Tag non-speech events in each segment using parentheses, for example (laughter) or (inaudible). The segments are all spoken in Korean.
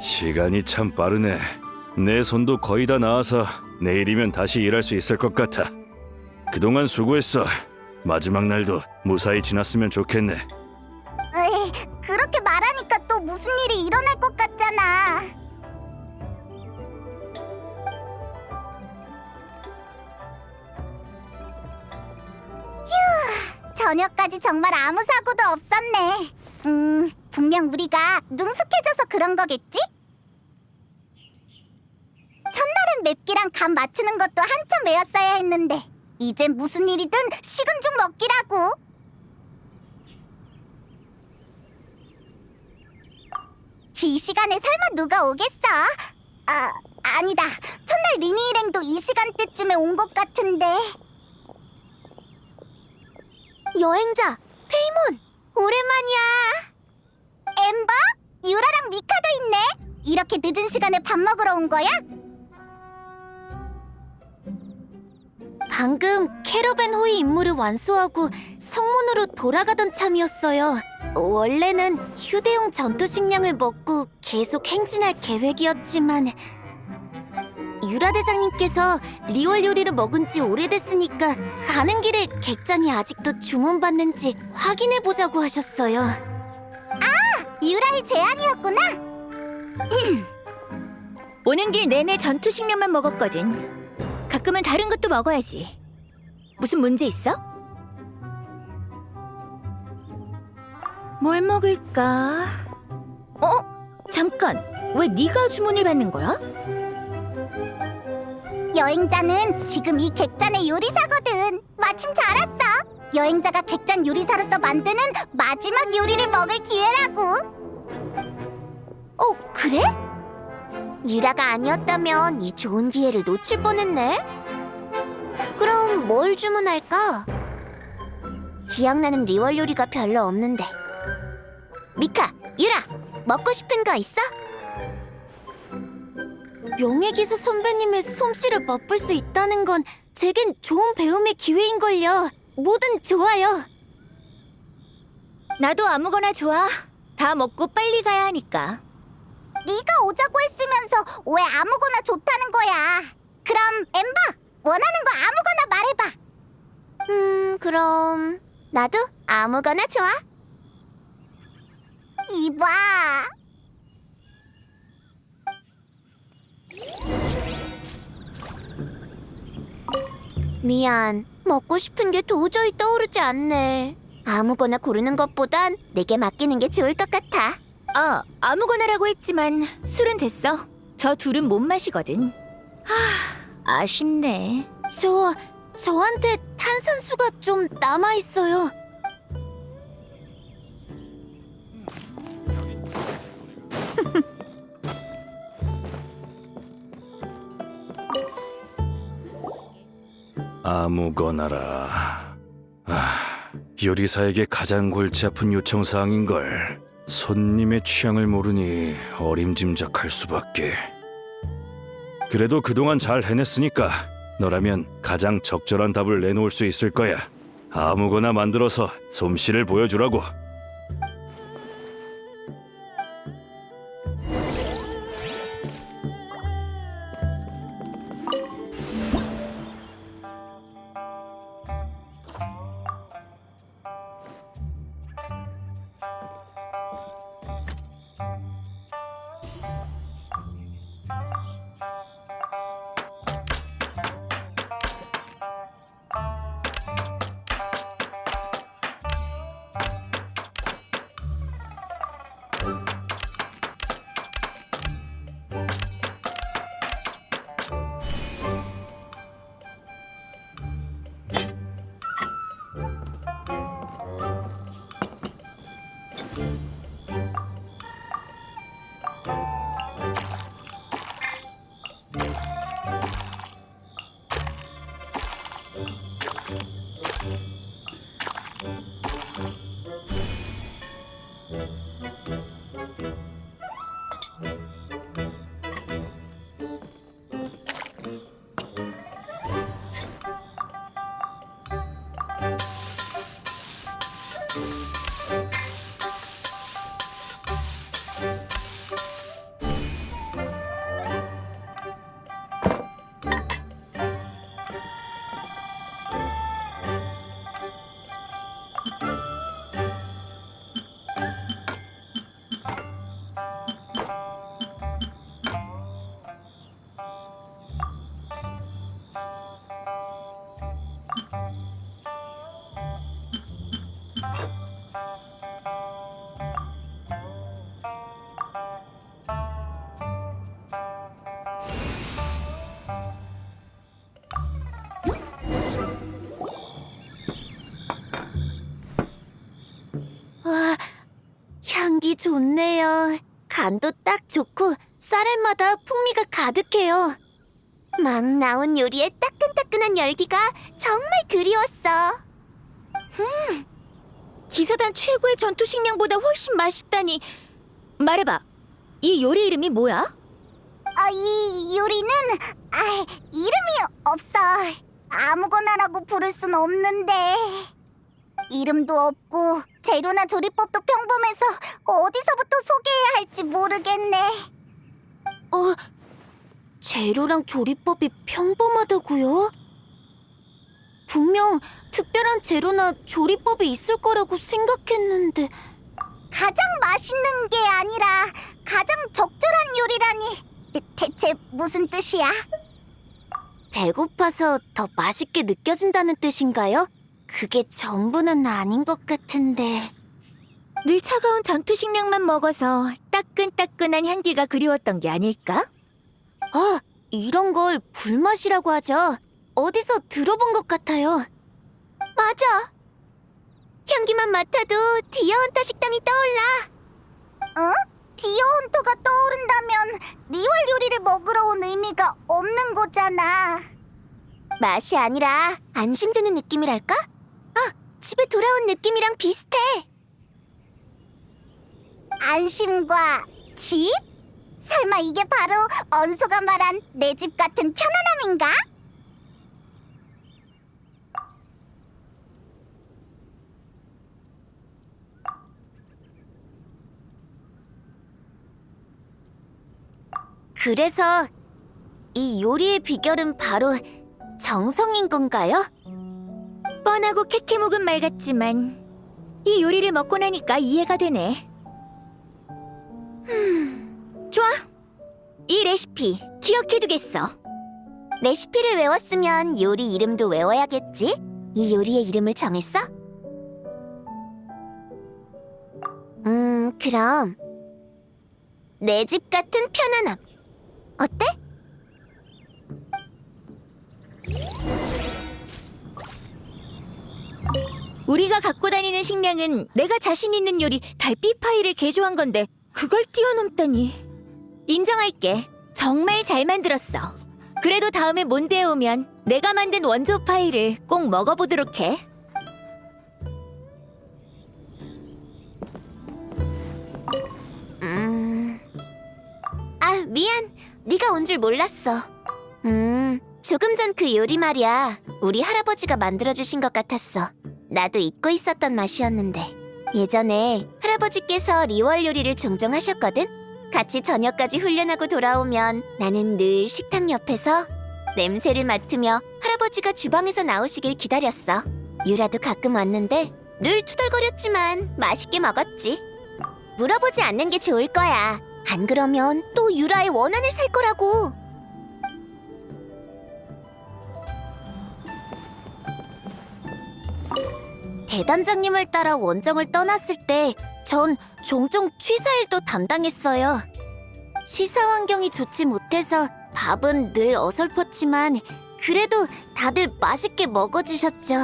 시간이 참 빠르네. 내 손도 거의 다 나와서 내일이면 다시 일할 수 있을 것 같아. 그동안 수고했어. 마지막 날도 무사히 지났으면 좋겠네. 에이, 그렇게 말하니까 또 무슨 일이 일어날 것 같잖아. 저녁까지 정말 아무 사고도 없었네. 음, 분명 우리가 능숙해져서 그런 거겠지? 첫날은 맵기랑 간 맞추는 것도 한참 배웠어야 했는데 이젠 무슨 일이든 식은 죽 먹기라고. 이 시간에 설마 누가 오겠어? 아, 아니다. 첫날 리니 일행도 이 시간대쯤에 온 것 같은데. 여행자, 페이몬, 오랜만이야. 엠버, 유라랑 미카도 있네. 이렇게 늦은 시간에 밥 먹으러 온 거야? 방금 캐러밴 호위 임무를 완수하고 성문으로 돌아가던 참이었어요. 원래는 휴대용 전투 식량을 먹고 계속 행진할 계획이었지만 유라 대장님께서 리월 요리를 먹은 지 오래됐으니까 가는 길에 객잔이 아직도 주문받는지 확인해 보자고 하셨어요. 유라의 제안이었구나. 오는 길 내내 전투 식량만 먹었거든. 가끔은 다른 것도 먹어야지. 무슨 문제 있어? 뭘 먹을까? 어? 잠깐. 왜 네가 주문을 받는 거야? 여행자는 지금 이 객잔의 요리사거든. 마침 잘 왔어. 여행자가 객잔 요리사로서 만드는 마지막 요리를 먹을 기회라고. 어, 그래? 유라가 아니었다면 이 좋은 기회를 놓칠 뻔했네. 그럼 뭘 주문할까? 기억나는 리월 요리가 별로 없는데. 미카, 유라, 먹고 싶은 거 있어? 명예기사 선배님의 솜씨를 맛볼 수 있다는 건 제겐 좋은 배움의 기회인걸요. 뭐든 좋아요. 나도 아무거나 좋아. 다 먹고 빨리 가야 하니까. 네가 오자고 했으면서 왜 아무거나 좋다는 거야? 그럼 엠버 원하는 거 아무거나 말해봐. 음 그럼 나도 아무거나 좋아. 이봐. 미안. 먹고 싶은 게 도저히 떠오르지 않네. 아무거나 고르는 것보단 내게 맡기는 게 좋을 것 같아. 아, 아무거나라고 했지만 술은 됐어. 저 둘은 못 마시거든. 하, 아쉽네. 저, 저한테 탄산수가 좀 남아있어요. 아무거나라. 아, 요리사에게 가장 골치 아픈 요청 사항인 걸. 손님의 취향을 모르니 어림짐작할 수밖에. 그래도 그동안 잘 해냈으니까 너라면 가장 적절한 답을 내놓을 수 있을 거야. 아무거나 만들어서 솜씨를 보여주라고. 좋네요. 간도 딱 좋고 쌀알마다 풍미가 가득해요. 막 나온 요리의 따끈따끈한 열기가 정말 그리웠어. 기사단 최고의 전투 식량보다 훨씬 맛있다니. 말해봐. 이 요리 이름이 뭐야? 아, 이 요리는 아, 이름이 없어. 아무거나라고 부를 순 없는데. 이름도 없고 재료나 조리법도 평범해서 어디서부터 소개해야 할지 모르겠네. 어, 재료랑 조리법이 평범하다고요? 분명 특별한 재료나 조리법이 있을 거라고 생각했는데 가장 맛있는 게 아니라 가장 적절한 요리라니 대, 대체 무슨 뜻이야? 배고파서 더 맛있게 느껴진다는 뜻인가요? 그게 전부는 아닌 것 같은데 늘 차가운 전투 식량만 먹어서 따끈따끈한 향기가 그리웠던 게 아닐까? 아, 이런 걸 불맛이라고 하죠. 어디서 들어본 것 같아요. 맞아. 향기만 맡아도 디어헌터 식당이 떠올라. 어? 디어헌터가 떠오른다면 리월 요리를 먹으러 온 의미가 없는 거잖아. 맛이 아니라 안심 드는 느낌이랄까? 아, 집에 돌아온 느낌이랑 비슷해. 안심과 집? 설마 이게 바로 언소가 말한 내 집 같은 편안함인가? 그래서 이 요리의 비결은 바로 정성인 건가요? 뻔하고 캐캐 묵은 말 같지만 이 요리를 먹고 나니까 이해가 되네. 음, 좋아. 이 레시피 기억해두겠어. 레시피를 외웠으면 요리 이름도 외워야겠지? 이 요리의 이름을 정했어? 음, 그럼 내 집 같은 편안함. 어때? 우리가 갖고 다니는 식량은 내가 자신 있는 요리 달빛 파이를 개조한 건데 그걸 뛰어넘다니. 인정할게. 정말 잘 만들었어. 그래도 다음에 몬드에 오면 내가 만든 원조 파이를 꼭 먹어보도록 해. 음. 아, 미안. 네가 온 줄 몰랐어. 음, 조금 전 그 요리 말이야. 우리 할아버지가 만들어 주신 것 같았어. 나도 잊고 있었던 맛이었는데. 예전에 할아버지께서 리월 요리를 종종 하셨거든. 같이 저녁까지 훈련하고 돌아오면 나는 늘 식탁 옆에서 냄새를 맡으며 할아버지가 주방에서 나오시길 기다렸어. 유라도 가끔 왔는데 늘 투덜거렸지만 맛있게 먹었지. 물어보지 않는 게 좋을 거야. 안 그러면 또 유라의 원한을 살 거라고. 대단장님을 따라 원정을 떠났을 때 전 종종 취사일도 담당했어요. 취사 환경이 좋지 못해서 밥은 늘 어설펐지만 그래도 다들 맛있게 먹어주셨죠.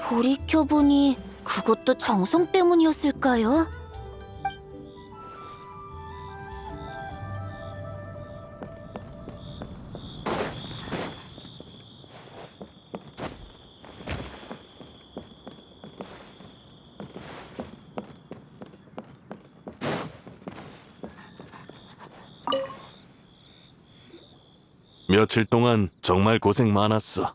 돌이켜보니 그것도 정성 때문이었을까요? 며칠 동안 정말 고생 많았어.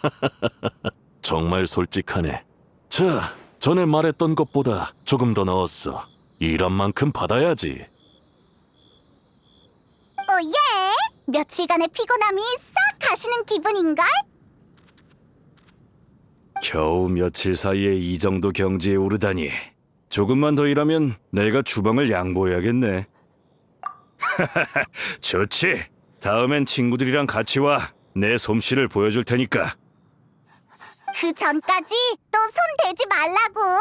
(laughs) 정말 솔직하네. 자, 전에 말했던 것보다 조금 더 넣었어. 일한 만큼 받아야지. 오예! 며칠간의 피곤함이 싹 가시는 기분인걸? 겨우 며칠 사이에 이 정도 경지에 오르다니. 조금만 더 일하면 내가 주방을 양보해야겠네. (laughs) 좋지. 다음엔 친구들이랑 같이 와. 내 솜씨를 보여줄 테니까. 그 전까지 또 손 대지 말라고.